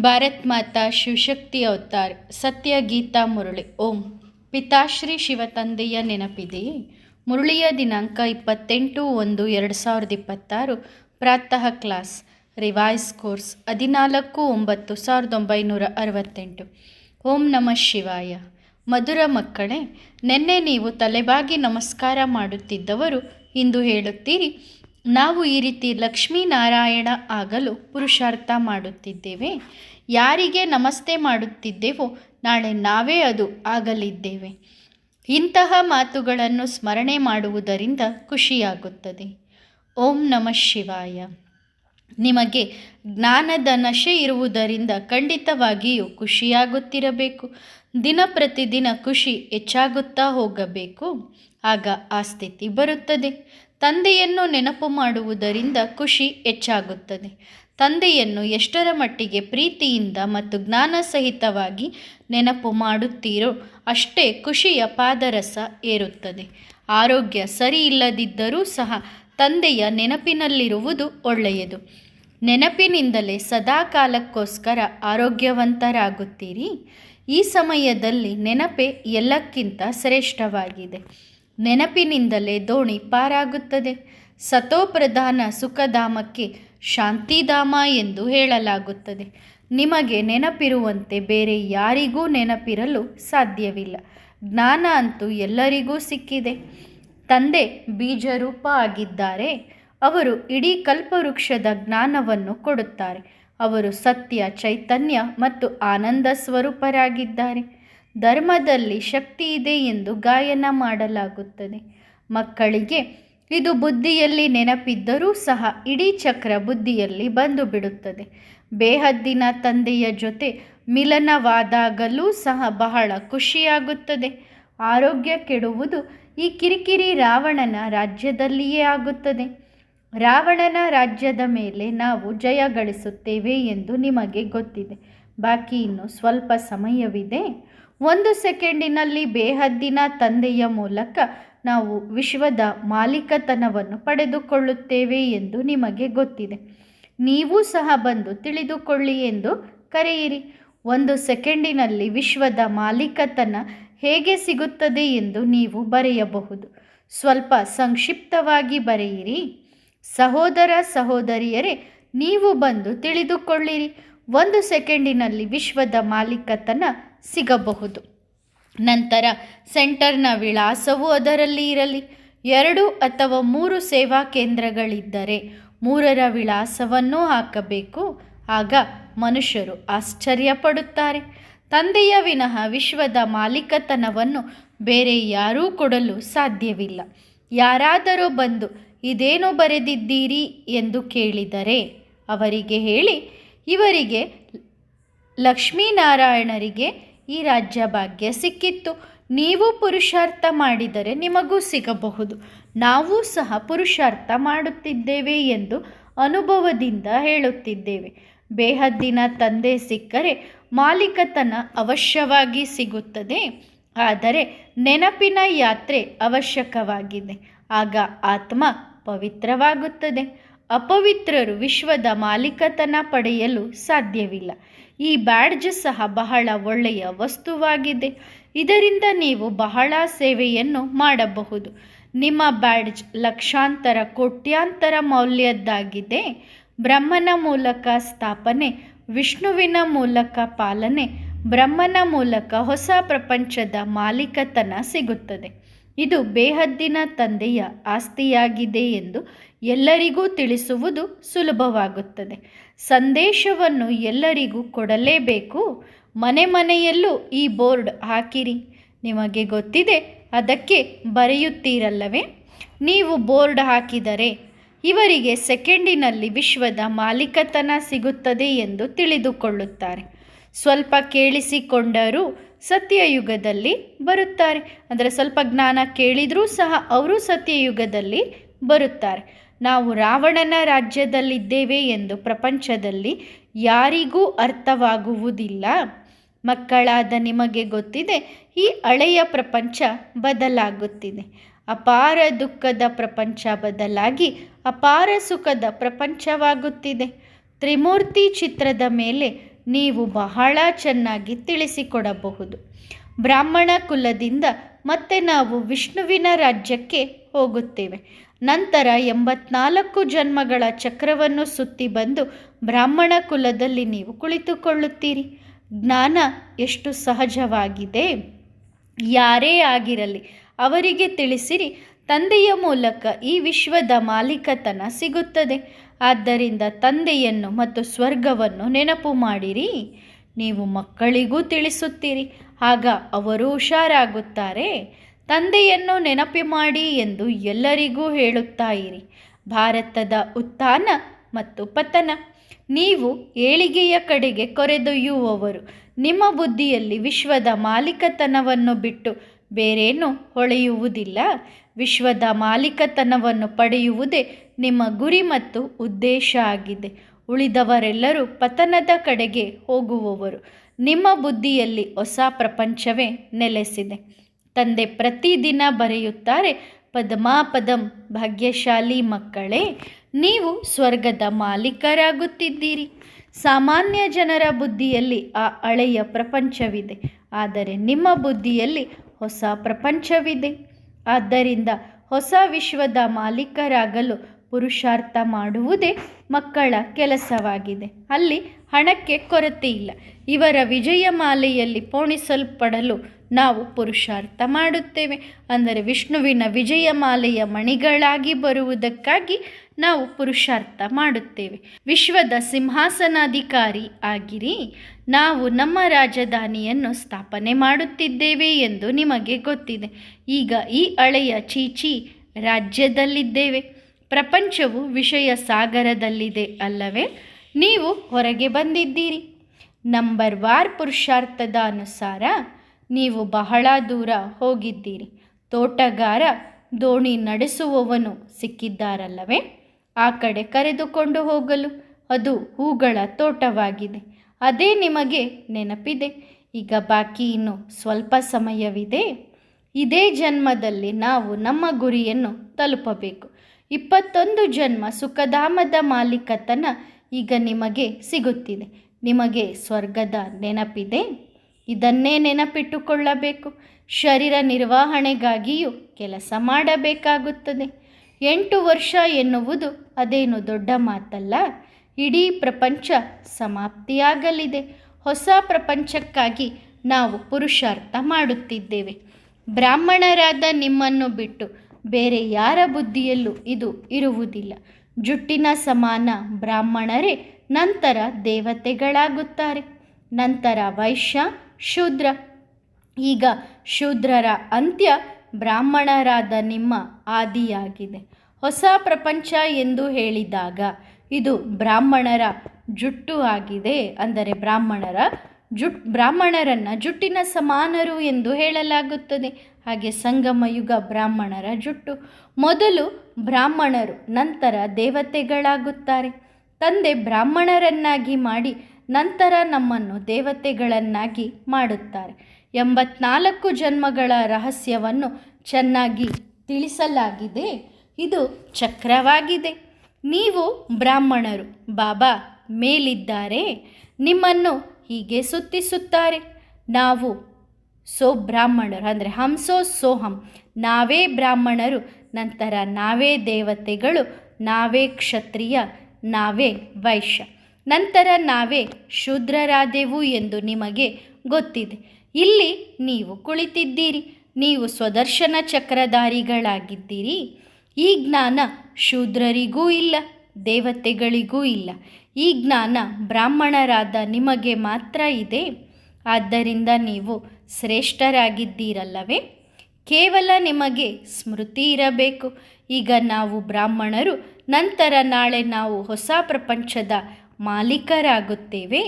ಭಾರತ್ ಮಾತಾ Shivashakti avatar, ಸತ್ಯ ಗೀತಾ ಮುರಳಿ. ಓಂ. ಪಿತಾಶ್ರೀ ಶಿವತಂದೆಯ ನೆನಪಿದೆಯೇ ಮುರಳಿಯ ದಿನಾಂಕ ಇಪ್ಪತ್ತೆಂಟು ಒಂದು ಎರಡು ಸಾವಿರದ ಇಪ್ಪತ್ತಾರು. ಪ್ರಾತಃ ಕ್ಲಾಸ್. ರಿವೈಸ್ ಕೋರ್ಸ್ ಹದಿನಾಲ್ಕು ಒಂಬತ್ತು ಸಾವಿರದ ಒಂಬೈನೂರ ಅರವತ್ತೆಂಟು. ಓಂ ನಮಃ ಶಿವಾಯ. ಮಧುರ ಮಕ್ಕಳೇ, ನಿನ್ನೆ ನೀವು ತಲೆಬಾಗಿ ನಮಸ್ಕಾರ ಮಾಡುತ್ತಿದ್ದವರು ಇಂದು ಹೇಳುತ್ತೀರಿ, ನಾವು ಈ ರೀತಿ ಲಕ್ಷ್ಮೀನಾರಾಯಣ ಆಗಲು ಪುರುಷಾರ್ಥ ಮಾಡುತ್ತಿದ್ದೇವೆ. ಯಾರಿಗೆ ನಮಸ್ತೆ ಮಾಡುತ್ತಿದ್ದೇವೋ ನಾಳೆ ನಾವೇ ಅದು ಆಗಲಿದ್ದೇವೆ. ಇಂತಹ ಮಾತುಗಳನ್ನು ಸ್ಮರಣೆ ಮಾಡುವುದರಿಂದ ಖುಷಿಯಾಗುತ್ತದೆ. ಓಂ ನಮಃ ಶಿವಾಯ. ನಿಮಗೆ ಜ್ಞಾನದ ನಶೆ ಇರುವುದರಿಂದ ಖಂಡಿತವಾಗಿಯೂ ಖುಷಿಯಾಗುತ್ತಿರಬೇಕು. ದಿನ ಪ್ರತಿದಿನ ಖುಷಿ ಹೆಚ್ಚಾಗುತ್ತಾ ಹೋಗಬೇಕು. ಆಗ ಆ ಸ್ಥಿತಿ ಬರುತ್ತದೆ. ತಂದೆಯನ್ನು ನೆನಪು ಮಾಡುವುದರಿಂದ ಖುಷಿ ಹೆಚ್ಚಾಗುತ್ತದೆ. ತಂದೆಯನ್ನು ಎಷ್ಟರ ಮಟ್ಟಿಗೆ ಪ್ರೀತಿಯಿಂದ ಮತ್ತು ಜ್ಞಾನ ಸಹಿತವಾಗಿ ನೆನಪು ಮಾಡುತ್ತೀರೋ ಅಷ್ಟೇ ಖುಷಿಯ ಪಾದರಸ ಏರುತ್ತದೆ. ಆರೋಗ್ಯ ಸರಿ ಇಲ್ಲದಿದ್ದರೂ ಸಹ ತಂದೆಯ ನೆನಪಿನಲ್ಲಿರುವುದು ಒಳ್ಳೆಯದು. ನೆನಪಿನಿಂದಲೇ ಸದಾ ಕಾಲಕ್ಕೋಸ್ಕರ ಆರೋಗ್ಯವಂತರಾಗುತ್ತೀರಿ. ಈ ಸಮಯದಲ್ಲಿ ನೆನಪೆ ಎಲ್ಲಕ್ಕಿಂತ ಶ್ರೇಷ್ಠವಾಗಿದೆ. ನೆನಪಿನಿಂದಲೇ ದೋಣಿ ಪಾರಾಗುತ್ತದೆ. ಸತೋಪ್ರಧಾನ ಸುಖಧಾಮಕ್ಕೆ ಶಾಂತಿಧಾಮ ಎಂದು ಹೇಳಲಾಗುತ್ತದೆ. ನಿಮಗೆ ನೆನಪಿರುವಂತೆ ಬೇರೆ ಯಾರಿಗೂ ನೆನಪಿರಲು ಸಾಧ್ಯವಿಲ್ಲ. ಜ್ಞಾನ ಅಂತೂ ಎಲ್ಲರಿಗೂ ಸಿಕ್ಕಿದೆ. ತಂದೆ ಬೀಜರೂಪ ಆಗಿದ್ದಾರೆ. ಅವರು ಇಡೀ ಕಲ್ಪವೃಕ್ಷದ ಜ್ಞಾನವನ್ನು ಕೊಡುತ್ತಾರೆ. ಅವರು ಸತ್ಯ, ಚೈತನ್ಯ ಮತ್ತು ಆನಂದ ಸ್ವರೂಪರಾಗಿದ್ದಾರೆ. ಧರ್ಮದಲ್ಲಿ ಶಕ್ತಿ ಇದೆ ಎಂದು ಗಾಯನ ಮಾಡಲಾಗುತ್ತದೆ. ಮಕ್ಕಳಿಗೆ ಇದು ಬುದ್ಧಿಯಲ್ಲಿ ನೆನಪಿದ್ದರೂ ಸಹ ಇಡೀ ಚಕ್ರ ಬುದ್ಧಿಯಲ್ಲಿ ಬಂದು ಬಿಡುತ್ತದೆ. ಬೇಹದ್ದಿನ ತಂದೆಯ ಜೊತೆ ಮಿಲನವಾದಾಗಲೂ ಸಹ ಬಹಳ ಖುಷಿಯಾಗುತ್ತದೆ. ಆರೋಗ್ಯ ಕೆಡುವುದು ಈ ಕಿರಿಕಿರಿ ರಾವಣನ ರಾಜ್ಯದಲ್ಲಿಯೇ ಆಗುತ್ತದೆ. ರಾವಣನ ರಾಜ್ಯದ ಮೇಲೆ ನಾವು ಜಯ ಗಳಿಸುತ್ತೇವೆ ಎಂದು ನಿಮಗೆ ಗೊತ್ತಿದೆ. ಬಾಕಿ ಇನ್ನು ಸ್ವಲ್ಪ ಸಮಯವಿದೆ. ಒಂದು ಸೆಕೆಂಡಿನಲ್ಲಿ ಬೇಹದ್ದಿನ ತಂದೆಯ ಮೂಲಕ ನಾವು ವಿಶ್ವದ ಮಾಲೀಕತನವನ್ನು ಪಡೆದುಕೊಳ್ಳುತ್ತೇವೆ ಎಂದು ನಿಮಗೆ ಗೊತ್ತಿದೆ. ನೀವು ಸಹ ಬಂದು ತಿಳಿದುಕೊಳ್ಳಿ ಎಂದು ಕರೆಯಿರಿ. ಒಂದು ಸೆಕೆಂಡಿನಲ್ಲಿ ವಿಶ್ವದ ಮಾಲೀಕತನ ಹೇಗೆ ಸಿಗುತ್ತದೆ ಎಂದು ನೀವು ಬರೆಯಬಹುದು. ಸ್ವಲ್ಪ ಸಂಕ್ಷಿಪ್ತವಾಗಿ ಬರೆಯಿರಿ. ಸಹೋದರ ಸಹೋದರಿಯರೇ, ನೀವು ಬಂದು ತಿಳಿದುಕೊಳ್ಳಿರಿ. ಒಂದು ಸೆಕೆಂಡಿನಲ್ಲಿ ವಿಶ್ವದ ಮಾಲೀಕತನ ಸಿಗಬಹುದು. ನಂತರ ಸೆಂಟರ್ನ ವಿಳಾಸವು ಅದರಲ್ಲಿ ಇರಲಿ. ಎರಡು ಅಥವಾ ಮೂರು ಸೇವಾ ಕೇಂದ್ರಗಳಿದ್ದರೆ ಮೂರರ ವಿಳಾಸವನ್ನು ಹಾಕಬೇಕು. ಆಗ ಮನುಷ್ಯರು ಆಶ್ಚರ್ಯಪಡುತ್ತಾರೆ. ತಂದೆಯ ವಿನಃ ವಿಶ್ವದ ಮಾಲೀಕತನವನ್ನು ಬೇರೆ ಯಾರೂ ಕೊಡಲು ಸಾಧ್ಯವಿಲ್ಲ. ಯಾರಾದರೂ ಬಂದು ಇದೇನು ಬರೆದಿದ್ದೀರಿ ಎಂದು ಕೇಳಿದರೆ ಅವರಿಗೆ ಹೇಳಿ, ಇವರಿಗೆ ಲಕ್ಷ್ಮೀನಾರಾಯಣರಿಗೆ ಈ ರಾಜ್ಯ ಭಾಗ್ಯ ಸಿಕ್ಕಿತ್ತು. ನೀವು ಪುರುಷಾರ್ಥ ಮಾಡಿದರೆ ನಿಮಗೂ ಸಿಗಬಹುದು. ನಾವು ಸಹ ಪುರುಷಾರ್ಥ ಮಾಡುತ್ತಿದ್ದೇವೆ ಎಂದು ಅನುಭವದಿಂದ ಹೇಳುತ್ತಿದ್ದೇವೆ. ಬೇಹದ್ದಿನ ತಂದೆ ಸಿಕ್ಕರೆ ಮಾಲೀಕತನ ಅವಶ್ಯವಾಗಿ ಸಿಗುತ್ತದೆ. ಆದರೆ ನೆನಪಿನ ಯಾತ್ರೆ ಅವಶ್ಯಕವಾಗಿದೆ. ಆಗ ಆತ್ಮ ಪವಿತ್ರವಾಗುತ್ತದೆ. ಅಪವಿತ್ರರು ವಿಶ್ವದ ಮಾಲೀಕತನ ಪಡೆಯಲು ಸಾಧ್ಯವಿಲ್ಲ. ಈ ಬ್ಯಾಡ್ಜ್ ಸಹ ಬಹಳ ಒಳ್ಳೆಯ ವಸ್ತುವಾಗಿದೆ. ಇದರಿಂದ ನೀವು ಬಹಳ ಸೇವೆಯನ್ನು ಮಾಡಬಹುದು. ನಿಮ್ಮ ಬ್ಯಾಡ್ಜ್ ಲಕ್ಷಾಂತರ, ಕೋಟ್ಯಾಂತರ ಮೌಲ್ಯದ್ದಾಗಿದೆ. ಬ್ರಹ್ಮನ ಮೂಲಕ ಸ್ಥಾಪನೆ, ವಿಷ್ಣುವಿನ ಮೂಲಕ ಪಾಲನೆ, ಬ್ರಹ್ಮನ ಮೂಲಕ ಹೊಸ ಪ್ರಪಂಚದ ಮಾಲೀಕತನ ಸಿಗುತ್ತದೆ. ಇದು ಬೇಹದ್ದಿನ ತಂದೆಯ ಆಸ್ತಿಯಾಗಿದೆ ಎಂದು ಎಲ್ಲರಿಗೂ ತಿಳಿಸುವುದು ಸುಲಭವಾಗುತ್ತದೆ. ಸಂದೇಶವನ್ನು ಎಲ್ಲರಿಗೂ ಕೊಡಲೇಬೇಕು. ಮನೆ ಮನೆಯಲ್ಲೂ ಈ ಬೋರ್ಡ್ ಹಾಕಿರಿ. ನಿಮಗೆ ಗೊತ್ತಿದೆ, ಅದಕ್ಕೆ ಬರೆಯುತ್ತೀರಲ್ಲವೇ? ನೀವು ಬೋರ್ಡ್ ಹಾಕಿದರೆ ಇವರಿಗೆ ಸೆಕೆಂಡಿನಲ್ಲಿ ವಿಶ್ವದ ಮಾಲೀಕತನ ಸಿಗುತ್ತದೆ ಎಂದು ತಿಳಿದುಕೊಳ್ಳುತ್ತಾರೆ. ಸ್ವಲ್ಪ ಕೇಳಿಸಿಕೊಂಡರೂ ಸತ್ಯಯುಗದಲ್ಲಿ ಬರುತ್ತಾರೆ. ಅಂದರೆ ಸ್ವಲ್ಪ ಜ್ಞಾನ ಕೇಳಿದರೂ ಸಹ ಅವರು ಸತ್ಯಯುಗದಲ್ಲಿ ಬರುತ್ತಾರೆ. ನಾವು ರಾವಣನ ರಾಜ್ಯದಲ್ಲಿದ್ದೇವೆ ಎಂದು ಪ್ರಪಂಚದಲ್ಲಿ ಯಾರಿಗೂ ಅರ್ಥವಾಗುವುದಿಲ್ಲ. ಮಕ್ಕಳಾದ ನಿಮಗೆ ಗೊತ್ತಿದೆ, ಈ ಹಳೆಯ ಪ್ರಪಂಚ ಬದಲಾಗುತ್ತಿದೆ. ಅಪಾರ ದುಃಖದ ಪ್ರಪಂಚ ಬದಲಾಗಿ ಅಪಾರ ಸುಖದ ಪ್ರಪಂಚವಾಗುತ್ತಿದೆ. ತ್ರಿಮೂರ್ತಿ ಚಿತ್ರದ ಮೇಲೆ ನೀವು ಬಹಳ ಚೆನ್ನಾಗಿ ತಿಳಿಸಿಕೊಡಬಹುದು. ಬ್ರಾಹ್ಮಣ ಕುಲದಿಂದ ಮತ್ತೆ ನಾವು ವಿಷ್ಣುವಿನ ರಾಜ್ಯಕ್ಕೆ ಹೋಗುತ್ತೇವೆ. ನಂತರ ಎಂಬತ್ನಾಲ್ಕು ಜನ್ಮಗಳ ಚಕ್ರವನ್ನು ಸುತ್ತಿ ಬಂದು ಬ್ರಾಹ್ಮಣ ಕುಲದಲ್ಲಿ ನೀವು ಕುಳಿತುಕೊಳ್ಳುತ್ತೀರಿ. ಜ್ಞಾನ ಎಷ್ಟು ಸಹಜವಾಗಿದೆ. ಯಾರೇ ಆಗಿರಲಿ, ಅವರಿಗೆ ತಿಳಿಸಿರಿ, ತಂದೆಯ ಮೂಲಕ ಈ ವಿಶ್ವದ ಮಾಲೀಕತನ ಸಿಗುತ್ತದೆ. ಆದ್ದರಿಂದ ತಂದೆಯನ್ನು ಮತ್ತು ಸ್ವರ್ಗವನ್ನು ನೆನಪು ಮಾಡಿರಿ. ನೀವು ಮಕ್ಕಳಿಗೂ ತಿಳಿಸುತ್ತೀರಿ. ಆಗ ಅವರು ಹುಷಾರಾಗುತ್ತಾರೆ. ತಂದೆಯನ್ನು ನೆನಪಿ ಮಾಡಿ ಎಂದು ಎಲ್ಲರಿಗೂ ಹೇಳುತ್ತಾ ಇರಿ. ಭಾರತದ ಉತ್ಥಾನ ಮತ್ತು ಪತನ. ನೀವು ಏಳಿಗೆಯ ಕಡೆಗೆ ಕೊರೆದೊಯ್ಯುವವರು. ನಿಮ್ಮ ಬುದ್ಧಿಯಲ್ಲಿ ವಿಶ್ವದ ಮಾಲೀಕತನವನ್ನು ಬಿಟ್ಟು ಬೇರೇನೂ ಹೊಳೆಯುವುದಿಲ್ಲ. ವಿಶ್ವದ ಮಾಲೀಕತನವನ್ನು ಪಡೆಯುವುದೇ ನಿಮ್ಮ ಗುರಿ ಮತ್ತು ಉದ್ದೇಶ ಆಗಿದೆ. ಉಳಿದವರೆಲ್ಲರೂ ಪತನದ ಕಡೆಗೆ ಹೋಗುವವರು. ನಿಮ್ಮ ಬುದ್ಧಿಯಲ್ಲಿ ಹೊಸ ಪ್ರಪಂಚವೇ ನೆಲೆಸಿದೆ. ತಂದೆ ಪ್ರತಿದಿನ ಬರೆಯುತ್ತಾರೆ, ಪದಮಾಪದಂ ಭಾಗ್ಯಶಾಲಿ ಮಕ್ಕಳೇ, ನೀವು ಸ್ವರ್ಗದ ಮಾಲೀಕರಾಗುತ್ತಿದ್ದೀರಿ. ಸಾಮಾನ್ಯ ಜನರ ಬುದ್ಧಿಯಲ್ಲಿ ಆ ಹಳೆಯ ಪ್ರಪಂಚವಿದೆ. ಆದರೆ ನಿಮ್ಮ ಬುದ್ಧಿಯಲ್ಲಿ ಹೊಸ ಪ್ರಪಂಚವಿದೆ. ಆದ್ದರಿಂದ ಹೊಸ ವಿಶ್ವದ ಮಾಲೀಕರಾಗಲು ಪುರುಷಾರ್ಥ ಮಾಡುವುದೇ ಮಕ್ಕಳ ಕೆಲಸವಾಗಿದೆ. ಅಲ್ಲಿ ಹಣಕ್ಕೆ ಕೊರತೆ ಇಲ್ಲ. ಇವರ ವಿಜಯಮಾಲೆಯಲ್ಲಿ ಪೋಣಿಸಲ್ಪಡಲು ನಾವು ಪುರುಷಾರ್ಥ ಮಾಡುತ್ತೇವೆ. ಅಂದರೆ ವಿಷ್ಣುವಿನ ವಿಜಯಮಾಲೆಯ ಮಣಿಗಳಾಗಿ ಬರುವುದಕ್ಕಾಗಿ ನಾವು ಪುರುಷಾರ್ಥ ಮಾಡುತ್ತೇವೆ. ವಿಶ್ವದ ಸಿಂಹಾಸನಾಧಿಕಾರಿ ಆಗಿರಿ. ನಾವು ನಮ್ಮ ರಾಜಧಾನಿಯನ್ನು ಸ್ಥಾಪನೆ ಮಾಡುತ್ತಿದ್ದೇವೆ ಎಂದು ನಿಮಗೆ ಗೊತ್ತಿದೆ. ಈಗ ಈ ಹಳೆಯ ಚೀಚಿ ರಾಜ್ಯದಲ್ಲಿದ್ದೇವೆ. ಪ್ರಪಂಚವು ವಿಷಯ ಸಾಗರದಲ್ಲಿದೆ ಅಲ್ಲವೇ? ನೀವು ಹೊರಗೆ ಬಂದಿದ್ದೀರಿ. ನಂಬರ್ ವಾರ್ ಪುರುಷಾರ್ಥದ ಅನುಸಾರ ನೀವು ಬಹಳ ದೂರ ಹೋಗಿದ್ದೀರಿ. ತೋಟಗಾರ ದೋಣಿ ನಡೆಸುವವನು ಸಿಕ್ಕಿದ್ದಾರಲ್ಲವೇ? ಆ ಕಡೆ ಕರೆದುಕೊಂಡು ಹೋಗಲು ಅದು ಹೂಗಳ ತೋಟವಾಗಿದೆ. ಅದೇ ನಿಮಗೆ ನೆನಪಿದೆ. ಈಗ ಬಾಕಿ ಇನ್ನು ಸ್ವಲ್ಪ ಸಮಯವಿದೆ. ಇದೇ ಜನ್ಮದಲ್ಲಿ ನಾವು ನಮ್ಮ ಗುರಿಯನ್ನು ತಲುಪಬೇಕು. ಇಪ್ಪತ್ತೊಂದು ಜನ್ಮ ಸುಖಧಾಮದ ಮಾಲೀಕತನ ಈಗ ನಿಮಗೆ ಸಿಗುತ್ತಿದೆ. ನಿಮಗೆ ಸ್ವರ್ಗದ ನೆನಪಿದೆ. ಇದನ್ನೇ ನೆನಪಿಟ್ಟುಕೊಳ್ಳಬೇಕು. ಶರೀರ ನಿರ್ವಹಣೆಗಾಗಿಯೂ ಕೆಲಸ ಮಾಡಬೇಕಾಗುತ್ತದೆ. ಎಂಟು ವರ್ಷ ಎನ್ನುವುದು ಅದೇನು ದೊಡ್ಡ ಮಾತಲ್ಲ. ಇಡೀ ಪ್ರಪಂಚ ಸಮಾಪ್ತಿಯಾಗಲಿದೆ. ಹೊಸ ಪ್ರಪಂಚಕ್ಕಾಗಿ ನಾವು ಪುರುಷಾರ್ಥ ಮಾಡುತ್ತಿದ್ದೇವೆ. ಬ್ರಾಹ್ಮಣರಾದ ನಿಮ್ಮನ್ನು ಬಿಟ್ಟು ಬೇರೆ ಯಾರ ಬುದ್ಧಿಯಲ್ಲೂ ಇದು ಇರುವುದಿಲ್ಲ. ಜುಟ್ಟಿನ ಸಮಾನ ಬ್ರಾಹ್ಮಣರೇ, ನಂತರ ದೇವತೆಗಳಾಗುತ್ತಾರೆ. ನಂತರ ವೈಶ್ಯ, ಶೂದ್ರ. ಈಗ ಶೂದ್ರರ ಅಂತ್ಯ ಬ್ರಾಹ್ಮಣರಾದ ನಿಮ್ಮ ಆದಿಯಾಗಿದೆ. ಹೊಸ ಪ್ರಪಂಚ ಎಂದು ಹೇಳಿದಾಗ ಇದು ಬ್ರಾಹ್ಮಣರ ಜುಟ್ಟು ಆಗಿದೆ. ಅಂದರೆ ಬ್ರಾಹ್ಮಣರ ಜುಟ್, ಬ್ರಾಹ್ಮಣರನ್ನು ಜುಟ್ಟಿನ ಸಮಾನರು ಎಂದು ಹೇಳಲಾಗುತ್ತದೆ. ಹಾಗೆ ಸಂಗಮ ಯುಗ ಬ್ರಾಹ್ಮಣರ ಜುಟ್ಟು. ಮೊದಲು ಬ್ರಾಹ್ಮಣರು, ನಂತರ ದೇವತೆಗಳಾಗುತ್ತಾರೆ. ತಂದೆ ಬ್ರಾಹ್ಮಣರನ್ನಾಗಿ ಮಾಡಿ, ನಂತರ ನಮ್ಮನ್ನು ದೇವತೆಗಳನ್ನಾಗಿ ಮಾಡುತ್ತಾರೆ. ಎಂಬತ್ನಾಲ್ಕು ಜನ್ಮಗಳ ರಹಸ್ಯವನ್ನು ಚೆನ್ನಾಗಿ ತಿಳಿಸಲಾಗಿದೆ. ಇದು ಚಕ್ರವಾಗಿದೆ. ನೀವು ಬ್ರಾಹ್ಮಣರು, ಬಾಬಾ ಮೇಲಿದ್ದಾರೆ. ನಿಮ್ಮನ್ನು ಹೀಗೆ ಸುತ್ತಿಸುತ್ತಾರೆ. ನಾವು ಸೋ ಬ್ರಾಹ್ಮಣರು, ಅಂದರೆ ಹಂಸೋ ಸೋಹಂ, ನಾವೇ ಬ್ರಾಹ್ಮಣರು, ನಂತರ ನಾವೇ ದೇವತೆಗಳು, ನಾವೇ ಕ್ಷತ್ರಿಯ, ನಾವೇ ವೈಶ್ಯ. ನಂತರ ನಾವೇ ಶೂದ್ರರಾದೆವು ಎಂದು ನಿಮಗೆ ಗೊತ್ತಿದೆ. ಇಲ್ಲಿ ನೀವು ಕುಳಿತಿದ್ದೀರಿ, ನೀವು ಸ್ವದರ್ಶನ ಚಕ್ರಧಾರಿಗಳಾಗಿದ್ದೀರಿ. ಈ ಜ್ಞಾನ ಶೂದ್ರರಿಗೂ ಇಲ್ಲ, ದೇವತೆಗಳಿಗೂ ಇಲ್ಲ. ಈ ಜ್ಞಾನ ಬ್ರಾಹ್ಮಣರಾದ ನಿಮಗೆ ಮಾತ್ರ ಇದೆ. ಆದ್ದರಿಂದ ನೀವು ಶ್ರೇಷ್ಠರಾಗಿದ್ದೀರಲ್ಲವೇ? ಕೇವಲ ನಿಮಗೆ ಸ್ಮೃತಿ ಇರಬೇಕು. ಈಗ ನಾವು ಬ್ರಾಹ್ಮಣರು, ನಂತರ ನಾಳೆ ನಾವು ಹೊಸ ಪ್ರಪಂಚದ ಮಾಲೀಕರಾಗುತ್ತೇವೆ.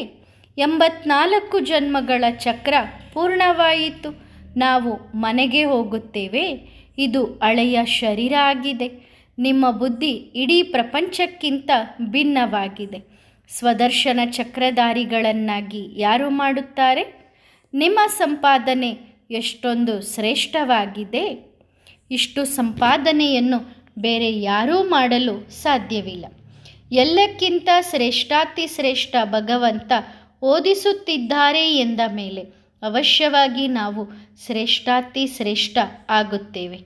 ಎಂಬತ್ನಾಲ್ಕು ಜನ್ಮಗಳ ಚಕ್ರ ಪೂರ್ಣವಾಯಿತು. ನಾವು ಮನೆಗೆ ಹೋಗುತ್ತೇವೆ. ಇದು ಹಳೆಯ ಶರೀರ ಆಗಿದೆ. ನಿಮ್ಮ ಬುದ್ಧಿ ಇಡೀ ಪ್ರಪಂಚಕ್ಕಿಂತ ಭಿನ್ನವಾಗಿದೆ. ಸ್ವದರ್ಶನ ಚಕ್ರಧಾರಿಗಳನ್ನಾಗಿ ಯಾರು ಮಾಡುತ್ತಾರೆ? ನಿಮ್ಮ ಸಂಪಾದನೆ ಎಷ್ಟೊಂದು ಶ್ರೇಷ್ಠವಾಗಿದೆ. ಇಷ್ಟು ಸಂಪಾದನೆಯನ್ನು ಬೇರೆ ಯಾರೂ ಮಾಡಲು ಸಾಧ್ಯವಿಲ್ಲ. ಎಲ್ಲಕ್ಕಿಂತ ಶ್ರೇಷ್ಠಾತಿ ಶ್ರೇಷ್ಠ ಭಗವಂತ ಓದಿಸುತ್ತಿದ್ದಾರೆ ಎಂದ ಮೇಲೆ ಅವಶ್ಯವಾಗಿ ನಾವು ಶ್ರೇಷ್ಠಾತಿ ಶ್ರೇಷ್ಠ ಆಗುತ್ತೇವೆ.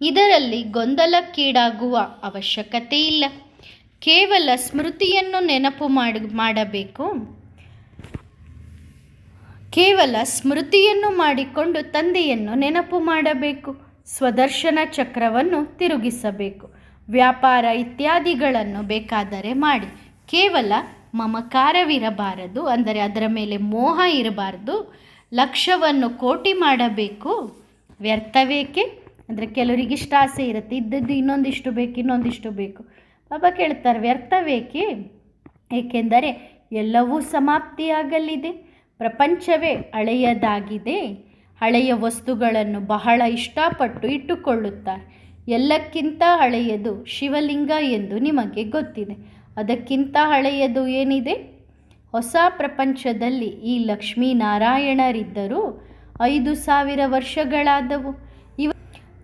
ಇದರಲ್ಲಿ ಗೊಂದಲಕ್ಕೀಡಾಗುವ ಅವಶ್ಯಕತೆ ಇಲ್ಲ ಕೇವಲ ಸ್ಮೃತಿಯನ್ನು ನೆನಪು ಮಾಡಿ, ಮಾಡಬೇಕು. ಕೇವಲ ಸ್ಮೃತಿಯನ್ನು ಮಾಡಿಕೊಂಡು ತಂದೆಯನ್ನು ನೆನಪು ಮಾಡಬೇಕು, ಸ್ವದರ್ಶನ ಚಕ್ರವನ್ನು ತಿರುಗಿಸಬೇಕು, ವ್ಯಾಪಾರ ಇತ್ಯಾದಿಗಳನ್ನು ಬೇಕಾದರೆ ಮಾಡಿ. ಕೇವಲ ಮಮಕಾರವಿರಬಾರದು, ಅಂದರೆ ಅದರ ಮೇಲೆ ಮೋಹ ಇರಬಾರದು, ಲಕ್ಷ್ಯವನ್ನು ಕೋಟಿ ಮಾಡಬೇಕು, ವ್ಯರ್ಥವೇಕೆ? ಅಂದರೆ ಕೆಲವರಿಗೆ ಇಷ್ಟ ಆಸೆ ಇರುತ್ತೆ, ಇದ್ದದ್ದು ಇನ್ನೊಂದಿಷ್ಟು ಬೇಕು ಇನ್ನೊಂದಿಷ್ಟು ಬೇಕು. ಬಾಬಾ ಕೇಳ್ತಾರೆ, ವ್ಯರ್ಥವೇಕೆ? ಏಕೆಂದರೆ ಎಲ್ಲವೂ ಸಮಾಪ್ತಿಯಾಗಲಿದೆ. ಪ್ರಪಂಚವೇ ಹಳೆಯದಾಗಿದೆ ಹಳೆಯ ವಸ್ತುಗಳನ್ನು ಬಹಳ ಇಷ್ಟಪಟ್ಟು ಇಟ್ಟುಕೊಳ್ಳುತ್ತಾರೆ. ಎಲ್ಲಕ್ಕಿಂತ ಹಳೆಯದು ಶಿವಲಿಂಗ ಎಂದು ನಿಮಗೆ ಗೊತ್ತಿದೆ. ಅದಕ್ಕಿಂತ ಹಳೆಯದು ಏನಿದೆ? ಹೊಸ ಪ್ರಪಂಚದಲ್ಲಿ ಈ ಲಕ್ಷ್ಮೀನಾರಾಯಣರಿದ್ದರೂ ಐದು ಸಾವಿರ ವರ್ಷಗಳಾದವು. ಇವ,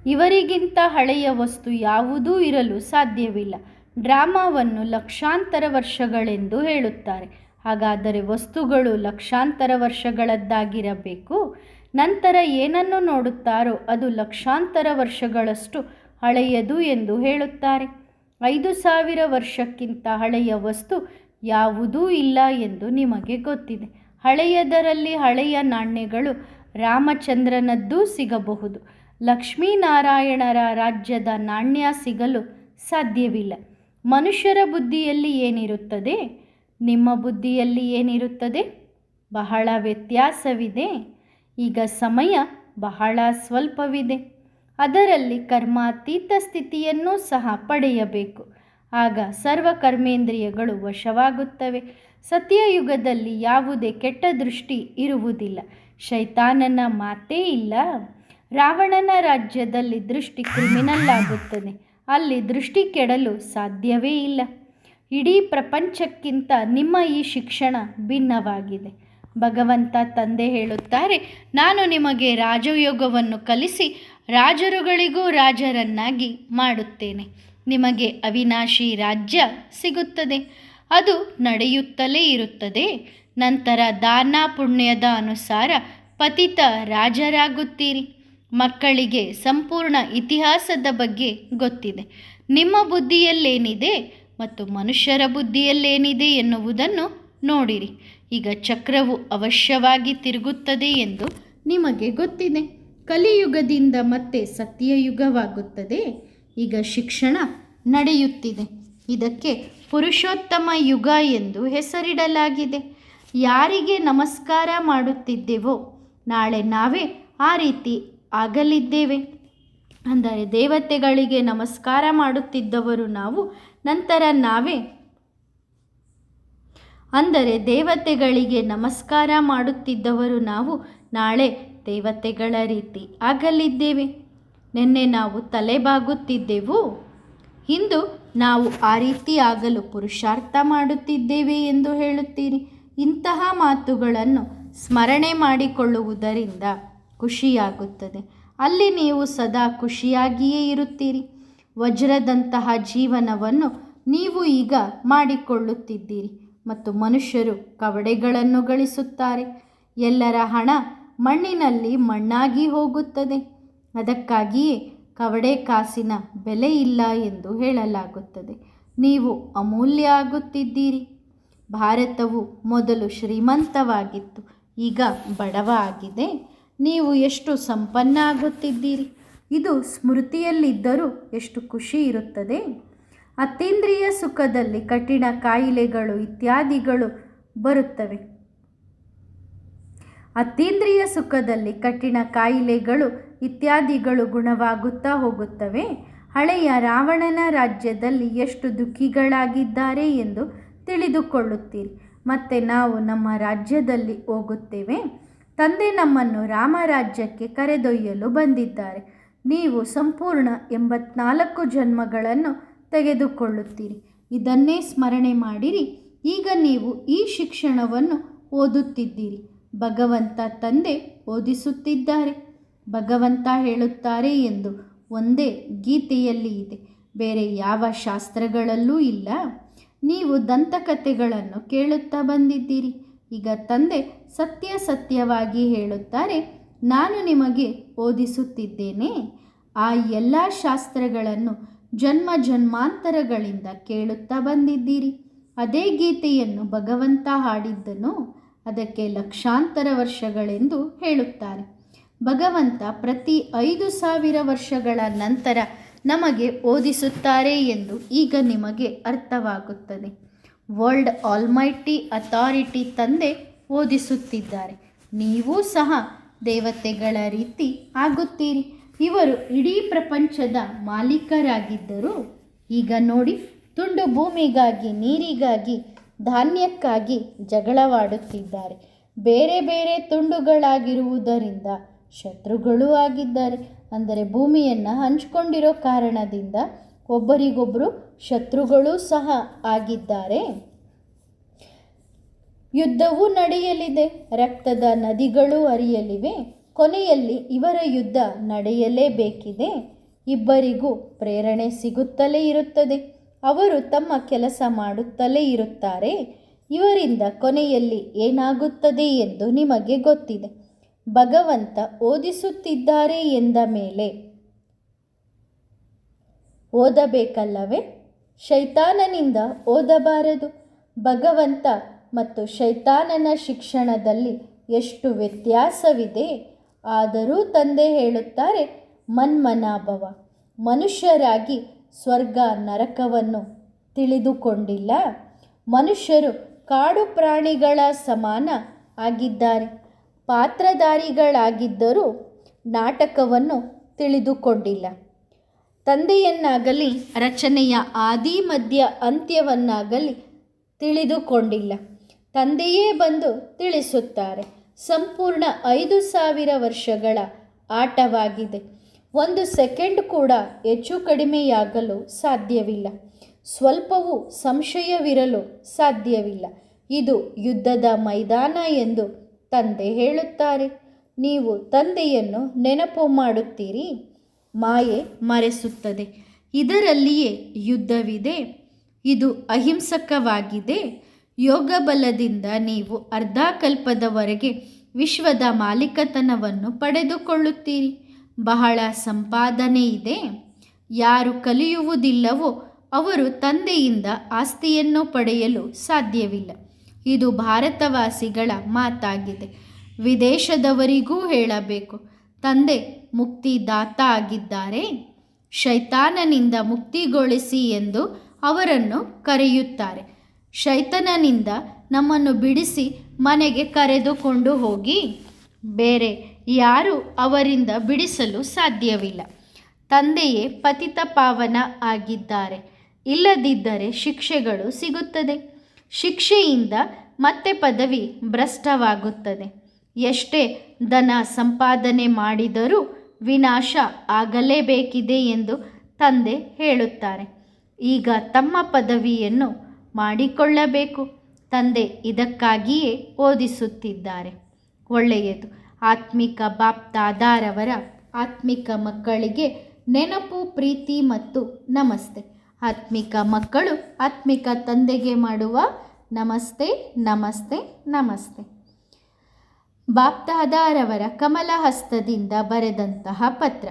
ಇವರಿಗಿಂತ ಹಳೆಯ ವಸ್ತು ಯಾವುದೂ ಇರಲು ಸಾಧ್ಯವಿಲ್ಲ. ಡ್ರಾಮಾವನ್ನು ಲಕ್ಷಾಂತರ ವರ್ಷಗಳೆಂದು ಹೇಳುತ್ತಾರೆ. ಹಾಗಾದರೆ ವಸ್ತುಗಳು ಲಕ್ಷಾಂತರ ವರ್ಷಗಳದ್ದಾಗಿರಬೇಕು. ನಂತರ ಏನನ್ನು ನೋಡುತ್ತಾರೋ ಅದು ಲಕ್ಷಾಂತರ ವರ್ಷಗಳಷ್ಟು ಹಳೆಯದು ಎಂದು ಹೇಳುತ್ತಾರೆ. ಐದು ಸಾವಿರ ವರ್ಷಕ್ಕಿಂತ ಹಳೆಯ ವಸ್ತು ಯಾವುದೂ ಇಲ್ಲ ಎಂದು ನಿಮಗೆ ಗೊತ್ತಿದೆ. ಹಳೆಯದರಲ್ಲಿ ಹಳೆಯ ನಾಣ್ಯಗಳು ರಾಮಚಂದ್ರನದ್ದೂ ಸಿಗಬಹುದು. ಲಕ್ಷ್ಮೀನಾರಾಯಣರ ರಾಜ್ಯದ ನಾಣ್ಯ ಸಿಗಲು ಸಾಧ್ಯವಿಲ್ಲ. ಮನುಷ್ಯರ ಬುದ್ಧಿಯಲ್ಲಿ ಏನಿರುತ್ತದೆ? ನಿಮ್ಮ ಬುದ್ಧಿಯಲ್ಲಿ ಏನಿರುತ್ತದೆ? ಬಹಳ ವ್ಯತ್ಯಾಸವಿದೆ. ಈಗ ಸಮಯ ಬಹಳ ಸ್ವಲ್ಪವಿದೆ. ಅದರಲ್ಲಿ ಕರ್ಮಾತೀತ ಸ್ಥಿತಿಯನ್ನು ಸಹ ಪಡೆಯಬೇಕು. ಆಗ ಸರ್ವ ಕರ್ಮೇಂದ್ರಿಯಗಳು ವಶವಾಗುತ್ತವೆ. ಸತ್ಯಯುಗದಲ್ಲಿ ಯಾವುದೇ ಕೆಟ್ಟ ದೃಷ್ಟಿ ಇರುವುದಿಲ್ಲ. ಶೈತಾನನ ಮಾತೇ ಇಲ್ಲ. ರಾವಣನ ರಾಜ್ಯದಲ್ಲಿ ದೃಷ್ಟಿ ಕ್ರಿಮಿನಲ್ ಆಗುತ್ತದೆ ಅಲ್ಲಿ ದೃಷ್ಟಿ ಕೆಡಲು ಸಾಧ್ಯವೇ ಇಲ್ಲ. ಇಡೀ ಪ್ರಪಂಚಕ್ಕಿಂತ ನಿಮ್ಮ ಈ ಶಿಕ್ಷಣ ಭಿನ್ನವಾಗಿದೆ. ಭಗವಂತ ತಂದೆ ಹೇಳುತ್ತಾರೆ, ನಾನು ನಿಮಗೆ ರಾಜಯೋಗವನ್ನು ಕಲಿಸಿ ರಾಜರುಗಳಿಗೂ ರಾಜರನ್ನಾಗಿ ಮಾಡುತ್ತೇನೆ. ನಿಮಗೆ ಅವಿನಾಶಿ ರಾಜ್ಯ ಸಿಗುತ್ತದೆ. ಅದು ನಡೆಯುತ್ತಲೇ ಇರುತ್ತದೆ. ನಂತರ ದಾನ ಪುಣ್ಯದ ಅನುಸಾರ ಪತಿತ ರಾಜರಾಗುತ್ತೀರಿ. ಮಕ್ಕಳಿಗೆ ಸಂಪೂರ್ಣ ಇತಿಹಾಸದ ಬಗ್ಗೆ ಗೊತ್ತಿದೆ. ನಿಮ್ಮ ಬುದ್ಧಿಯಲ್ಲೇನಿದೆ? ಮತ್ತು ಮನುಷ್ಯರ ಬುದ್ಧಿಯಲ್ಲೇನಿದೆ ಎನ್ನುವುದನ್ನು ನೋಡಿರಿ. ಈಗ ಚಕ್ರವು ಅವಶ್ಯವಾಗಿ ತಿರುಗುತ್ತದೆ ಎಂದು ನಿಮಗೆ ಗೊತ್ತಿದೆ. ಕಲಿಯುಗದಿಂದ ಮತ್ತೆ ಸತ್ಯಯುಗವಾಗುತ್ತದೆ. ಈಗ ಶಿಕ್ಷಣ ನಡೆಯುತ್ತಿದೆ. ಇದಕ್ಕೆ ಪುರುಷೋತ್ತಮ ಯುಗ ಎಂದು ಹೆಸರಿಡಲಾಗಿದೆ. ಯಾರಿಗೆ ನಮಸ್ಕಾರ ಮಾಡುತ್ತಿದ್ದೆವೋ ನಾಳೆ ನಾವೇ ಆ ರೀತಿ ಆಗಲಿದ್ದೇವೆ. ಅಂದರೆ ದೇವತೆಗಳಿಗೆ ನಮಸ್ಕಾರ ಮಾಡುತ್ತಿದ್ದವರು ನಾವು ನಂತರ ನಾವೇ? ಅಂದರೆ ದೇವತೆಗಳಿಗೆ ನಮಸ್ಕಾರ ಮಾಡುತ್ತಿದ್ದವರು ನಾವು ನಾಳೆ ದೇವತೆಗಳ ರೀತಿ ಆಗಲಿದ್ದೇವೆ. ನಿನ್ನೆ ನಾವು ತಲೆಬಾಗುತ್ತಿದ್ದೆವು. ಇಂದು ನಾವು ಆ ರೀತಿ ಆಗಲು ಪುರುಷಾರ್ಥ ಮಾಡುತ್ತಿದ್ದೇವೆ ಎಂದು ಹೇಳುತ್ತೀರಿ. ಇಂತಹ ಮಾತುಗಳನ್ನು ಸ್ಮರಣೆ ಮಾಡಿಕೊಳ್ಳುವುದರಿಂದ ಖುಷಿಯಾಗುತ್ತದೆ. ಅಲ್ಲಿ ನೀವು ಸದಾ ಖುಷಿಯಾಗಿಯೇ ಇರುತ್ತೀರಿ. ವಜ್ರದಂತಹ ಜೀವನವನ್ನು ನೀವು ಈಗ ಮಾಡಿಕೊಳ್ಳುತ್ತಿದ್ದೀರಿ. ಮತ್ತು ಮನುಷ್ಯರು ಕವಡೆಗಳನ್ನು ಗಳಿಸುತ್ತಾರೆ. ಎಲ್ಲರ ಹಣ ಮಣ್ಣಿನಲ್ಲಿ ಮಣ್ಣಾಗಿ ಹೋಗುತ್ತದೆ. ಅದಕ್ಕಾಗಿಯೇ ಕವಡೆ ಕಾಸಿನ ಬೆಲೆ ಇಲ್ಲ ಎಂದು ಹೇಳಲಾಗುತ್ತದೆ. ನೀವು ಅಮೂಲ್ಯ ಆಗುತ್ತಿದ್ದೀರಿ. ಭಾರತವು ಮೊದಲು ಶ್ರೀಮಂತವಾಗಿತ್ತು. ಈಗ ಬಡವ ಆಗಿದೆ. ನೀವು ಎಷ್ಟು ಸಂಪನ್ನ ಆಗುತ್ತಿದ್ದೀರಿ? ಇದು ಸ್ಮೃತಿಯಲ್ಲಿದ್ದರೂ ಎಷ್ಟು ಖುಷಿ ಇರುತ್ತದೆ. ಅತೀಂದ್ರಿಯ ಸುಖದಲ್ಲಿ ಕಠಿಣ ಕಾಯಿಲೆಗಳು ಇತ್ಯಾದಿಗಳು ಬರುತ್ತವೆ. ಅತೀಂದ್ರಿಯ ಸುಖದಲ್ಲಿ ಕಠಿಣ ಕಾಯಿಲೆಗಳು ಇತ್ಯಾದಿಗಳು ಗುಣವಾಗುತ್ತಾ ಹೋಗುತ್ತವೆ. ಹಳೆಯ ರಾವಣನ ರಾಜ್ಯದಲ್ಲಿ ಎಷ್ಟು ದುಃಖಿಗಳಾಗಿದ್ದಾರೆ ಎಂದು ತಿಳಿದುಕೊಳ್ಳುತ್ತೀರಿ. ಮತ್ತು ನಾವು ನಮ್ಮ ರಾಜ್ಯದಲ್ಲಿ ಹೋಗುತ್ತೇವೆ. ತಂದೆ ನಮ್ಮನ್ನು ರಾಮರಾಜ್ಯಕ್ಕೆ ಕರೆದೊಯ್ಯಲು ಬಂದಿದ್ದಾರೆ. ನೀವು ಸಂಪೂರ್ಣ ಎಂಬತ್ನಾಲ್ಕು ಜನ್ಮಗಳನ್ನು ತೆಗೆದುಕೊಳ್ಳುತ್ತೀರಿ. ಇದನ್ನೇ ಸ್ಮರಣೆ ಮಾಡಿರಿ. ಈಗ ನೀವು ಈ ಶಿಕ್ಷಣವನ್ನು ಓದುತ್ತಿದ್ದೀರಿ. ಭಗವಂತ ತಂದೆ ಓದಿಸುತ್ತಿದ್ದಾರೆ. ಭಗವಂತ ಹೇಳುತ್ತಾರೆ ಎಂದು ಒಂದೇ ಗೀತೆಯಲ್ಲಿ ಇದೆ. ಬೇರೆ ಯಾವ ಶಾಸ್ತ್ರಗಳಲ್ಲೂ ಇಲ್ಲ. ನೀವು ದಂತಕಥೆಗಳನ್ನು ಕೇಳುತ್ತಾ ಬಂದಿದ್ದೀರಿ. ಈಗ ತಂದೆ ಸತ್ಯ ಸತ್ಯವಾಗಿ ಹೇಳುತ್ತಾರೆ. ನಾನು ನಿಮಗೆ ಓದಿಸುತ್ತಿದ್ದೇನೆ. ಆ ಎಲ್ಲ ಶಾಸ್ತ್ರಗಳನ್ನು ಜನ್ಮ ಜನ್ಮಾಂತರಗಳಿಂದ ಕೇಳುತ್ತಾ ಬಂದಿದ್ದೀರಿ. ಅದೇ ಗೀತೆಯನ್ನು ಭಗವಂತ ಹಾಡಿದ್ದನು. ಅದಕ್ಕೆ ಲಕ್ಷಾಂತರ ವರ್ಷಗಳೆಂದು ಹೇಳುತ್ತಾರೆ. ಭಗವಂತ ಪ್ರತಿ ಐದು ಸಾವಿರ ವರ್ಷಗಳ ನಂತರ ನಮಗೆ ಓದಿಸುತ್ತಾರೆ ಎಂದು ಈಗ ನಿಮಗೆ ಅರ್ಥವಾಗುತ್ತದೆ. ವರ್ಲ್ಡ್ ಆಲ್ಮೈಟಿ ಅಥಾರಿಟಿ ತಂದೆ ಓದಿಸುತ್ತಿದ್ದಾರೆ. ನೀವೂ ಸಹ ದೇವತೆಗಳ ರೀತಿ ಆಗುತ್ತೀರಿ. ಇವರು ಇಡೀ ಪ್ರಪಂಚದ ಮಾಲೀಕರಾಗಿದ್ದರು ಈಗ ನೋಡಿ ತುಂಡು ಭೂಮಿಗಾಗಿ, ನೀರಿಗಾಗಿ, ಧಾನ್ಯಕ್ಕಾಗಿ ಜಗಳವಾಡುತ್ತಿದ್ದಾರೆ. ಬೇರೆ ಬೇರೆ ತುಂಡುಗಳಾಗಿರುವುದರಿಂದ ಶತ್ರುಗಳೂ ಆಗಿದ್ದಾರೆ. ಅಂದರೆ ಭೂಮಿಯನ್ನು ಹಂಚಿಕೊಂಡಿರೋ ಕಾರಣದಿಂದ ಒಬ್ಬರಿಗೊಬ್ಬರು ಶತ್ರುಗಳೂ ಸಹ ಆಗಿದ್ದಾರೆ. ಯುದ್ಧವೂ ನಡೆಯಲಿದೆ. ರಕ್ತದ ನದಿಗಳು ಹರಿಯಲಿವೆ. ಕೊನೆಯಲ್ಲಿ ಇವರ ಯುದ್ಧ ನಡೆಯಲೇಬೇಕಿದೆ. ಇಬ್ಬರಿಗೂ ಪ್ರೇರಣೆ ಸಿಗುತ್ತಲೇ ಇರುತ್ತದೆ. ಅವರು ತಮ್ಮ ಕೆಲಸ ಮಾಡುತ್ತಲೇ ಇರುತ್ತಾರೆ. ಇವರಿಂದ ಕೊನೆಯಲ್ಲಿ ಏನಾಗುತ್ತದೆ ಎಂದು ನಿಮಗೆ ಗೊತ್ತಿದೆ. ಭಗವಂತ ಓದಿಸುತ್ತಿದ್ದಾರೆ ಎಂದ ಮೇಲೆ, ಓದಬೇಕಲ್ಲವೇ? ಶೈತಾನನಿಂದ ಓದಬಾರದು. ಭಗವಂತ ಮತ್ತು ಶೈತಾನನ ಶಿಕ್ಷಣದಲ್ಲಿ ಎಷ್ಟು ವ್ಯತ್ಯಾಸವಿದೆ? ಆದರೂ ತಂದೆ ಹೇಳುತ್ತಾರೆ, ಮನ್ಮನಾಭವ, ಮನುಷ್ಯರಾಗಿ ಸ್ವರ್ಗ ನರಕವನ್ನು ತಿಳಿದುಕೊಂಡಿಲ್ಲ. ಮನುಷ್ಯರು ಕಾಡು ಪ್ರಾಣಿಗಳ ಸಮಾನ ಆಗಿದ್ದಾರೆ. ಪಾತ್ರಧಾರಿಗಳಾಗಿದ್ದರೂ ನಾಟಕವನ್ನು ತಿಳಿದುಕೊಂಡಿಲ್ಲ. ತಂದೆಯನ್ನಾಗಲಿ ರಚನೆಯ ಆದಿ ಮಧ್ಯ ಅಂತ್ಯವನ್ನಾಗಲಿ ತಿಳಿದುಕೊಂಡಿಲ್ಲ. ತಂದೆಯೇ ಬಂದು ತಿಳಿಸುತ್ತಾರೆ. ಸಂಪೂರ್ಣ ಐದು ಸಾವಿರ ವರ್ಷಗಳ ಆಟವಾಗಿದೆ. ಒಂದು ಸೆಕೆಂಡ್ ಕೂಡ ಹೆಚ್ಚು ಕಡಿಮೆಯಾಗಲು ಸಾಧ್ಯವಿಲ್ಲ. ಸ್ವಲ್ಪವೂ ಸಂಶಯವಿರಲು ಸಾಧ್ಯವಿಲ್ಲ. ಇದು ಯುದ್ಧದ ಮೈದಾನ ಎಂದು ತಂದೆ ಹೇಳುತ್ತಾರೆ. ನೀವು ತಂದೆಯನ್ನು ನೆನಪು ಮಾಡುತ್ತೀರಿ? ಮಾಯೆ ಮರೆಸುತ್ತದೆ. ಇದರಲ್ಲಿಯೇ ಯುದ್ಧವಿದೆ. ಇದು ಅಹಿಂಸಕವಾಗಿದೆ. ಯೋಗ ಬಲದಿಂದ ನೀವು ಅರ್ಧಕಲ್ಪದವರೆಗೆ ವಿಶ್ವದ ಮಾಲೀಕತನವನ್ನು ಪಡೆದುಕೊಳ್ಳುತ್ತೀರಿ. ಬಹಳ ಸಂಪಾದನೆ ಇದೆ. ಯಾರು ಕಲಿಯುವುದಿಲ್ಲವೋ ಅವರು ತಂದೆಯಿಂದ ಆಸ್ತಿಯನ್ನು ಪಡೆಯಲು ಸಾಧ್ಯವಿಲ್ಲ. ಇದು ಭಾರತವಾಸಿಗಳ ಮಾತಾಗಿದೆ. ವಿದೇಶದವರಿಗೂ ಹೇಳಬೇಕು, ತಂದೆ, ಮುಕ್ತಿದಾತ ಆಗಿದ್ದಾರೆ. ಶೈತಾನನಿಂದ ಮುಕ್ತಿಗೊಳಿಸಿ ಎಂದು ಅವರನ್ನು ಕರೆಯುತ್ತಾರೆ. ಶೈತನನಿಂದ ನಮ್ಮನ್ನು ಬಿಡಿಸಿ ಮನೆಗೆ ಕರೆದುಕೊಂಡು ಹೋಗಿ. ಬೇರೆ ಯಾರು ಅವರಿಂದ ಬಿಡಿಸಲು ಸಾಧ್ಯವಿಲ್ಲ. ತಂದೆಯೇ ಪತಿತ ಪಾವನ ಆಗಿದ್ದಾರೆ. ಇಲ್ಲದಿದ್ದರೆ ಶಿಕ್ಷೆಗಳು ಸಿಗುತ್ತದೆ. ಶಿಕ್ಷೆಯಿಂದ ಮತ್ತೆ ಪದವಿ ಭ್ರಷ್ಟವಾಗುತ್ತದೆ. ಎಷ್ಟೇ ಧನ ಸಂಪಾದನೆ ಮಾಡಿದರೂ ವಿನಾಶ ಆಗಲೇಬೇಕಿದೆ ಎಂದು ತಂದೆ ಹೇಳುತ್ತಾರೆ. ಈಗ ತಮ್ಮ ಪದವಿಯನ್ನು ಮಾಡಿಕೊಳ್ಳಬೇಕು. ತಂದೆ ಇದಕ್ಕಾಗಿಯೇ ಓದಿಸುತ್ತಿದ್ದಾರೆ. ಒಳ್ಳೆಯದು. ಆತ್ಮಿಕ ಬಾಪ್ತಾದಾರವರ ಆತ್ಮಿಕ ಮಕ್ಕಳಿಗೆ ನೆನಪು, ಪ್ರೀತಿ ಮತ್ತು ನಮಸ್ತೆ. ಆತ್ಮಿಕ ಮಕ್ಕಳು ಆತ್ಮಿಕ ತಂದೆಗೆ ಮಾಡುವ ನಮಸ್ತೆ ನಮಸ್ತೆ ನಮಸ್ತೆ. ಬಾಪ್ತಾದಾರವರ ಕಮಲಹಸ್ತದಿಂದ ಬರೆದಂತಹ ಪತ್ರ.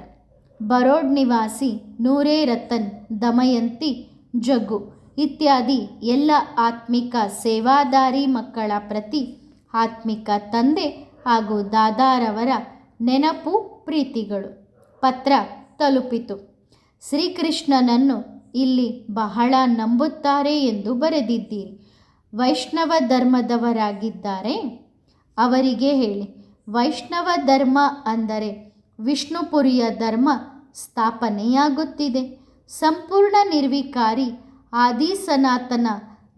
ಬರೋಡ್ ನಿವಾಸಿ ನೂರೇ ರತನ್ ದಮಯಂತಿ ಜಗ್ಗು. ಇತ್ಯಾದಿ ಎಲ್ಲ ಆತ್ಮಿಕ ಸೇವಾದಾರಿ ಮಕ್ಕಳ ಪ್ರತಿ ಆತ್ಮಿಕ ತಂದೆ ಹಾಗೂ ದಾದಾರವರ ನೆನಪು ಪ್ರೀತಿಗಳು. ಪತ್ರ ತಲುಪಿತು. ಶ್ರೀಕೃಷ್ಣನನ್ನು ಇಲ್ಲಿ ಬಹಳ ನಂಬುತ್ತಾರೆ ಎಂದು ಬರೆದಿದ್ದೀರಿ. ವೈಷ್ಣವ ಧರ್ಮದವರಾಗಿದ್ದಾರೆ? ಅವರಿಗೆ ಹೇಳಿ. ವೈಷ್ಣವ ಧರ್ಮ ಅಂದರೆ ವಿಷ್ಣುಪುರಿಯ ಧರ್ಮ ಸ್ಥಾಪನೆಯಾಗುತ್ತಿದೆ. ಸಂಪೂರ್ಣ ನಿರ್ವಿಕಾರಿ ಆದಿ ಸನಾತನ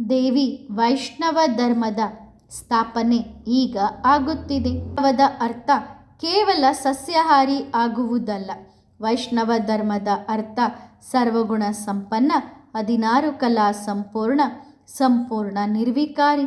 ದೇವಿ ವೈಷ್ಣವ ಧರ್ಮದ ಸ್ಥಾಪನೆ ಈಗ ಆಗುತ್ತಿದೆ. ಅವದ ಅರ್ಥ ಕೇವಲ ಸಸ್ಯಾಹಾರಿ ಆಗುವುದಲ್ಲ. ವೈಷ್ಣವ ಧರ್ಮದ ಅರ್ಥ ಸರ್ವಗುಣ ಸಂಪನ್ನ, ಹದಿನಾರು ಕಲಾ ಸಂಪೂರ್ಣ ಸಂಪೂರ್ಣ ನಿರ್ವಿಕಾರಿ,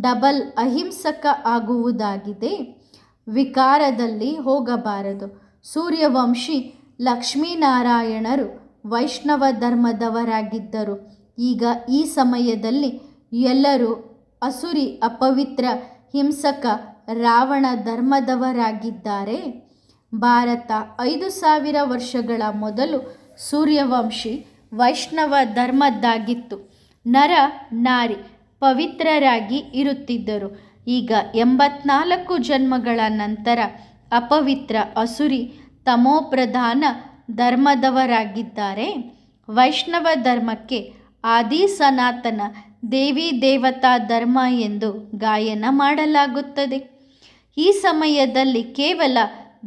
ಡಬಲ್ ಅಹಿಂಸಕ ಆಗುವುದಾಗಿದೆ. ವಿಕಾರದಲ್ಲಿ ಹೋಗಬಾರದು. ಸೂರ್ಯವಂಶಿ ಲಕ್ಷ್ಮೀನಾರಾಯಣರು ವೈಷ್ಣವ ಧರ್ಮದವರಾಗಿದ್ದರು. ಈಗ ಈ ಸಮಯದಲ್ಲಿ ಎಲ್ಲರೂ ಅಸುರಿ ಅಪವಿತ್ರ ಹಿಂಸಕ ರಾವಣ ಧರ್ಮದವರಾಗಿದ್ದಾರೆ. ಭಾರತ ಐದು ಸಾವಿರ ವರ್ಷಗಳ ಮೊದಲು ಸೂರ್ಯವಂಶಿ ವೈಷ್ಣವ ಧರ್ಮದ್ದಾಗಿತ್ತು. ನರ ನಾರಿ ಪವಿತ್ರರಾಗಿ ಇರುತ್ತಿದ್ದರು. ಈಗ ಎಂಬತ್ನಾಲ್ಕು ಜನ್ಮಗಳ ನಂತರ ಅಪವಿತ್ರ ಅಸುರಿ ತಮೋಪ್ರಧಾನ ಧರ್ಮದವರಾಗಿದ್ದಾರೆ. ವೈಷ್ಣವ ಧರ್ಮಕ್ಕೆ ಆದಿ ಸನಾತನ ದೇವಿ ದೇವತಾ ಧರ್ಮ ಎಂದು ಗಾಯನ ಮಾಡಲಾಗುತ್ತದೆ. ಈ ಸಮಯದಲ್ಲಿ ಕೇವಲ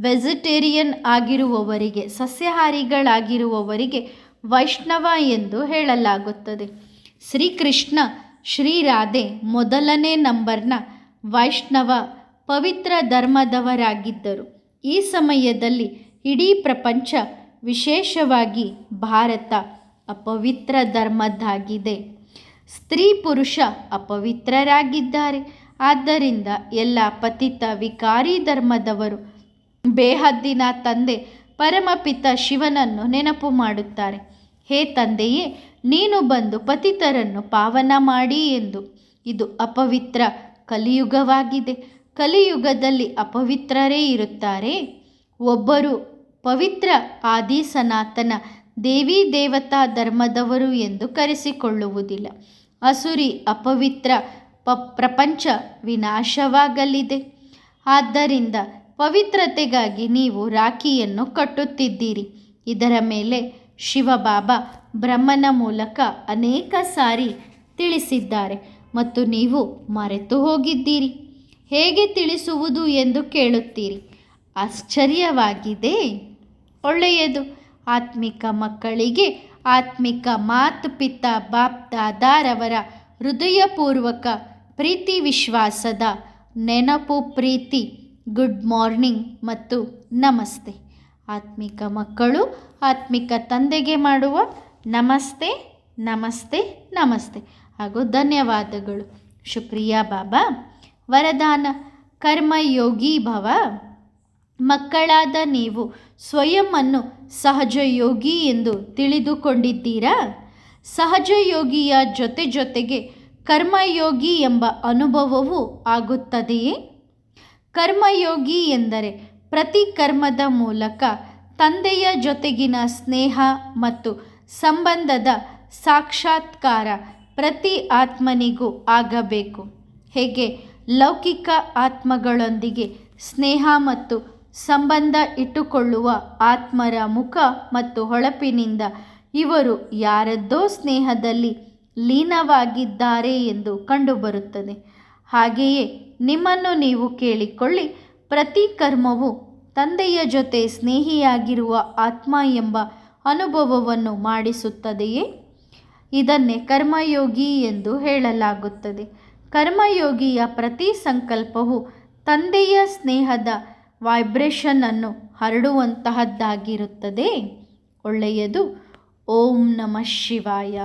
ವೆಜಿಟೇರಿಯನ್ ಆಗಿರುವವರಿಗೆ, ಸಸ್ಯಾಹಾರಿಗಳಾಗಿರುವವರಿಗೆ ವೈಷ್ಣವ ಎಂದು ಹೇಳಲಾಗುತ್ತದೆ. ಶ್ರೀಕೃಷ್ಣ ಶ್ರೀರಾಧೆ ಮೊದಲನೇ ನಂಬರ್ನ ವೈಷ್ಣವ ಪವಿತ್ರ ಧರ್ಮದವರಾಗಿದ್ದರು. ಈ ಸಮಯದಲ್ಲಿ ಇಡೀ ಪ್ರಪಂಚ ವಿಶೇಷವಾಗಿ ಭಾರತ ಅಪವಿತ್ರ ಧರ್ಮದ್ದಾಗಿದೆ ಸ್ತ್ರೀ ಪುರುಷ ಅಪವಿತ್ರರಾಗಿದ್ದಾರೆ. ಆದ್ದರಿಂದ ಎಲ್ಲ ಪತಿತ ವಿಕಾರಿ ಧರ್ಮದವರು ಬೇಹದ್ದಿನ ತಂದೆ ಪರಮಪಿತ ಶಿವನನ್ನು ನೆನಪು ಮಾಡುತ್ತಾರೆ. ಹೇ ತಂದೆಯೇ, ನೀನು ಬಂದು ಪತಿತರನ್ನು ಪಾವನ ಮಾಡಿ ಎಂದು. ಇದು ಅಪವಿತ್ರ ಕಲಿಯುಗವಾಗಿದೆ. ಕಲಿಯುಗದಲ್ಲಿ ಅಪವಿತ್ರರೇ ಇರುತ್ತಾರೆ. ಒಬ್ಬರು ಪವಿತ್ರ ಆದಿ ಸನಾತನ ದೇವಿ ದೇವತಾ ಧರ್ಮದವರು ಎಂದು ಕರೆಸಿಕೊಳ್ಳುವುದಿಲ್ಲ. ಅಸುರಿ ಅಪವಿತ್ರ ಪ ಪ್ರಪಂಚ ವಿನಾಶವಾಗಲಿದೆ. ಆದ್ದರಿಂದ ಪವಿತ್ರತೆಗಾಗಿ ನೀವು ರಾಖಿಯನ್ನು ಕಟ್ಟುತ್ತಿದ್ದೀರಿ. ಇದರ ಮೇಲೆ ಶಿವಬಾಬಾ ಬ್ರಹ್ಮನ ಮೂಲಕ ಅನೇಕ ಸಾರಿ ತಿಳಿಸಿದ್ದಾರೆ ಮತ್ತು ನೀವು ಮರೆತು ಹೋಗಿದ್ದೀರಿ. ಹೇಗೆ ತಿಳಿಸುವುದು ಎಂದು ಕೇಳುತ್ತೀರಿ. ಆಶ್ಚರ್ಯವಾಗಿದೆ. ಒಳ್ಳೆಯದು. ಆತ್ಮಿಕ ಮಕ್ಕಳಿಗೆ ಆತ್ಮಿಕ ಮಾತು ಪಿತ ಬಾಪ್ದಾದಾರವರ ಹೃದಯಪೂರ್ವಕ ಪ್ರೀತಿ ವಿಶ್ವಾಸದ ನೆನಪು, ಪ್ರೀತಿ, ಗುಡ್ ಮಾರ್ನಿಂಗ್ ಮತ್ತು ನಮಸ್ತೆ. ಆತ್ಮಿಕ ಮಕ್ಕಳು ಆತ್ಮಿಕ ತಂದೆಗೆ ಮಾಡುವ ನಮಸ್ತೆ ನಮಸ್ತೆ ನಮಸ್ತೆ. ಹಾಗೂ ಧನ್ಯವಾದಗಳು. ಶುಕ್ರಿಯಾ ಬಾಬಾ, ವರದಾನ ಕರ್ಮಯೋಗಿ ಭವ. ಮಕ್ಕಳಾದ ನೀವು ಸ್ವಯಂವನ್ನು ಸಹಜ ಯೋಗಿ ಎಂದು ತಿಳಿದುಕೊಂಡಿದ್ದೀರಾ? ಸಹಜ ಯೋಗಿಯ ಜೊತೆ ಜೊತೆಗೆ ಕರ್ಮಯೋಗಿ ಎಂಬ ಅನುಭವವೂ ಆಗುತ್ತದೆಯೇ? ಕರ್ಮಯೋಗಿ ಎಂದರೆ ಪ್ರತಿ ಕರ್ಮದ ಮೂಲಕ ತಂದೆಯ ಜೊತೆಗಿನ ಸ್ನೇಹ ಮತ್ತು ಸಂಬಂಧದ ಸಾಕ್ಷಾತ್ಕಾರ ಪ್ರತಿ ಆತ್ಮನಿಗೂ ಆಗಬೇಕು. ಹೇಗೆ? ಲೌಕಿಕ ಆತ್ಮಗಳೊಂದಿಗೆ ಸ್ನೇಹ ಮತ್ತು ಸಂಬಂಧ ಇಟ್ಟುಕೊಳ್ಳುವ ಆತ್ಮರ ಮುಖ ಮತ್ತು ಹೊಳಪಿನಿಂದ ಇವರು ಯಾರದ್ದೋ ಸ್ನೇಹದಲ್ಲಿ ಲೀನವಾಗಿದ್ದಾರೆ ಎಂದು ಕಂಡುಬರುತ್ತದೆ. ಹಾಗೆಯೇ ನಿಮ್ಮನ್ನು ನೀವು ಕೇಳಿಕೊಳ್ಳಿ, ಪ್ರತಿ ಕರ್ಮವು ತಂದೆಯ ಜೊತೆ ಸ್ನೇಹಿಯಾಗಿರುವ ಆತ್ಮ ಎಂಬ ಅನುಭವವನ್ನು ಮಾಡಿಸುತ್ತದೆಯೇ? ಇದನ್ನೇ ಕರ್ಮಯೋಗಿ ಎಂದು ಹೇಳಲಾಗುತ್ತದೆ. ಕರ್ಮಯೋಗಿಯ ಪ್ರತಿ ಸಂಕಲ್ಪವು ತಂದೆಯ ಸ್ನೇಹದ ವೈಬ್ರೇಷನನ್ನು ಹರಡುವಂತಹದ್ದಾಗಿರುತ್ತದೆ. ಒಳ್ಳೆಯದು. ಓಂ ನಮಃ ಶಿವಾಯ.